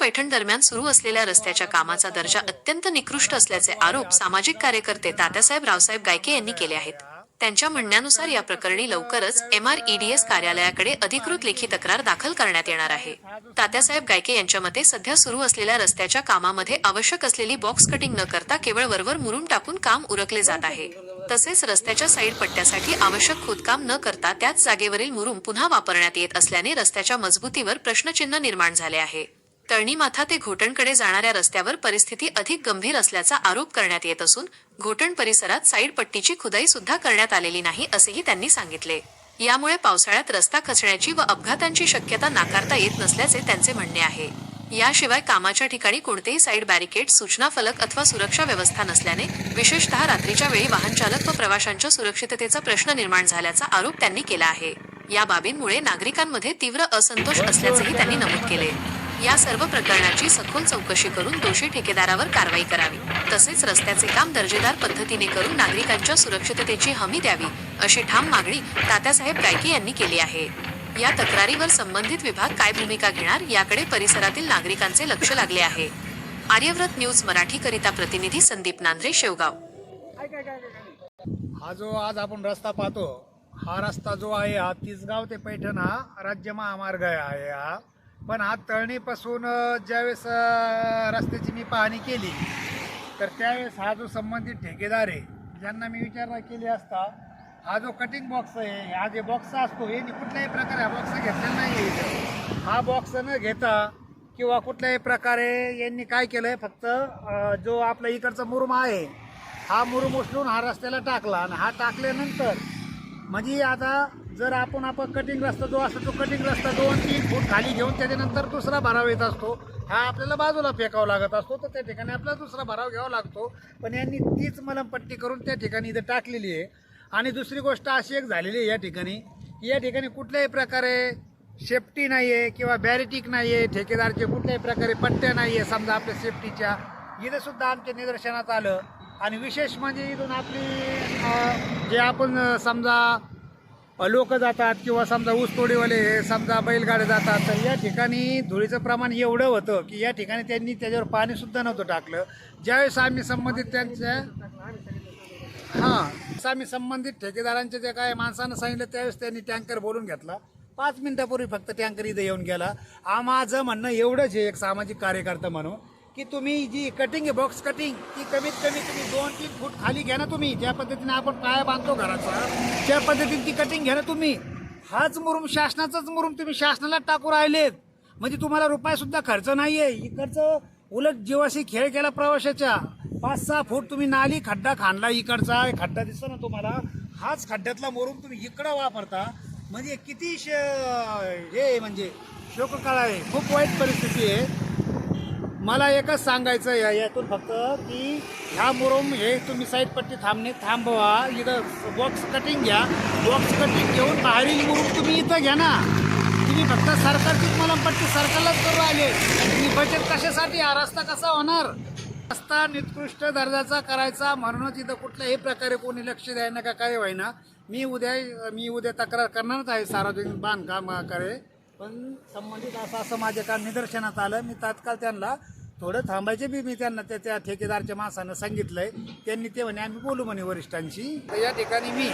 पैठण दरम्यान सुरू असलेल्या रस्त्याच्या कामाचा दर्जा अत्यंत निकृष्ट असल्याचे आरोप सामाजिक कार्यकर्ते तात्यासाहेब रावसाहेब गायके यांनी केले आहेत. त्यांच्या म्हणण्यानुसार या प्रकरणी लवकरच एम आर ईडीएस कार्यालयाकडे अधिकृत लेखी तक्रार दाखल करण्यात येणार आहे. तात्यासाहेब गायके यांच्या मते सध्या सुरू असलेल्या रस्त्याच्या कामामध्ये आवश्यक असलेली बॉक्स कटिंग न करता केवळ वरवर मुरून टाकून काम उरकले जात आहे. तसेच रस्त्याच्या साईड पट्ट्यासाठी आवश्यक खोदकाम न करता त्याच जागेवरील मुरुम पुन्हा वापरण्यात येत असल्याने रस्त्याच्या मजबूतीवर प्रश्नचिन्ह निर्माण झाले आहे. तळणीमाथा ते घोटणकडे जाणाऱ्या रस्त्यावर परिस्थिती अधिक गंभीर असल्याचा आरोप करण्यात येत असून घोटण परिसरात साईड पट्टीची खुदाई सुद्धा करण्यात आलेली नाही असेही त्यांनी सांगितले. यामुळे पावसाळ्यात रस्ता खचण्याची व अपघातांची शक्यता नाकारता येत नसल्याचे त्यांचे म्हणणे आहे. याशिवाय कामाच्या ठिकाणी कोणतेही साईड बॅरिकेड सूचना फलक अथवा सुरक्षा व्यवस्था नसल्याने विशेषतः रात्रीच्या वेळी वाहन चालक व प्रवाशांच्या सुरक्षिततेचा प्रश्न निर्माण झाल्याचा आरोप त्यांनी केला आहे. या बाबींमुळे नागरिकांमध्ये तीव्र असंतोष असल्याचेही त्यांनी नमूद केले. या सर्व प्रकरणाची सखोल चौकशी करून दोषी ठेकेदारावर कारवाई करावी. तसेच रस्त्याचे काम दर्जेदार पद्धतीने करून नागरिकांच्या सुरक्षिततेची हमी द्यावी अशी ठाम मागणी तात्यासाहेब गायके यांनी केली आहे. या तक्रारीवर संबंधित विभाग काय भूमिका घेणार याकडे परिसरातील नागरिकांचे लक्ष लागले आहे. आर्यव्रत न्यूज मराठीकरिता प्रतिनिधी संदीप नांद्रे शेवगाव. हा जो आज आपण रस्ता पाहतो हा रस्ता जो आहे हा तिसगाव ते पैठण हा राज्य महामार्ग आहे हा. पण हा तळणीपासून ज्यावेळेस रस्त्याची मी पाहणी केली तर त्यावेळेस हा जो संबंधित ठेकेदार आहे ज्यांना मी विचारणा केली असता हा जो कटिंग बॉक्स आहे हा जे बॉक्स असतो हे कुठल्याही प्रकारे हा बॉक्स घेतलेला नाही आहे हा बॉक्स न घेता किंवा कुठल्याही प्रकारे यांनी काय केलंय फक्त जो आपला इकडचा मुरुम आहे हा मुरुम उचलून हा रस्त्याला टाकला आणि हा टाकल्यानंतर म्हणजे आता जर आपण आपण कटिंग रस्ता जो असतो तो कटिंग रस्ता दोन तीन फूट खाली घेऊन त्याच्यानंतर दुसरा भराव येत असतो. हा आपल्याला बाजूला फेकावा लागत असतो तर त्या ठिकाणी आपल्याला दुसरा भराव घ्यावा लागतो. पण यांनी तीच मलमपट्टी करून त्या ठिकाणी इथं टाकलेली आहे. आणि दुसरी गोष्ट अशी एक झालेली आहे या ठिकाणी. या ठिकाणी कुठल्याही प्रकारे सेफ्टी नाही आहे किंवा बॅरिटिक नाही आहे ठेकेदारचे कुठल्याही प्रकारे पट्ट्या नाही आहे समजा आपल्या सेफ्टीच्या इथं सुद्धा आमच्या निदर्शनात आलं. आणि विशेष म्हणजे इथून आपली जे आपण समजा लोक जातात किंवा समजा ऊसतोडीवाले हे समजा बैलगाड्या जातात तर या ठिकाणी धुळीचं प्रमाण एवढं होतं की या ठिकाणी त्यांनी त्याच्यावर पाणीसुद्धा नव्हतं टाकलं. ज्यावेळेस आम्ही संबंधित त्यांच्या हां आम्ही संबंधित ठेकेदारांच्या जे काय माणसानं सांगितलं त्यावेळेस त्यांनी टँकर बोलून घेतला. पाच मिनिटापूर्वी फक्त टँकर इथं येऊन गेला. आ माझं म्हणणं एवढंच आहे एक सामाजिक कार्यकर्ता म्हणून की तुम्ही जी कटिंग आहे बॉक्स कटिंग ती कमीत कमी तुम्ही दोन तीन फूट खाली घ्या ना तुम्ही. ज्या पद्धतीने आपण पाया बांधतो घराचा त्या पद्धतीने ती कटिंग घ्या ना तुम्ही. हाच मुरुम शासनाचाच मुरुम तुम्ही शासनाला टाकू राहिलेत. म्हणजे तुम्हाला रुपये सुद्धा खर्च आहे इकडचं उलट जीवाशी खेळ केला प्रवाशाच्या. पाच सहा फूट तुम्ही नाली खड्डा खाणला इकडचा. खड्डा दिसतो ना तुम्हाला. हाच खड्ड्यातला मोरून तुम्ही इकडं वापरता. म्हणजे किती श हे आहे म्हणजे शोककाळ आहे. खूप वाईट परिस्थिती आहे. मला एकच सांगायचं या यातून फक्त की ह्या मुरुम हे तुम्ही साईडपट्टी थांबणे थांबवा. इथं बॉक्स कटिंग घ्या. बॉक्स कटिंग घेऊन बाहेरील मुरुम तुम्ही इथं घ्या ना. तुम्ही फक्त सरकारचीच मला पट्टी सरकारलाच करू राहिले तुम्ही बचत कशासाठी? हा रस्ता कसा होणार? रस्ता निकृष्ट दर्जाचा करायचा. म्हणूनच इथं कुठल्याही प्रकारे कोणी लक्ष द्यायला का काय होईना मी उद्या मी उद्या तक्रार करणारच आहे सार्वजनिक बांधकाम करे पण संबंधित असं असं माझ्या का निदर्शनात आलं. मी तात्काळ त्यांना थोडं थांबायचे बी मी त्यांना त्या त्या ठेकेदारच्या माणसानं सांगितलंय. त्यांनी ते म्हणे आम्ही बोलू म्हणे वरिष्ठांशी. तर या ठिकाणी मी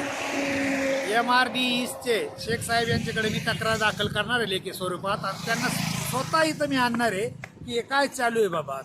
एम आर डी ईस्टचे शेख साहेब यांच्याकडे मी तक्रार दाखल करणार आहे लेखी स्वरूपात. आणि त्यांना स्वतः इथं मी आणणार आहे की हे काय चालू आहे बाबा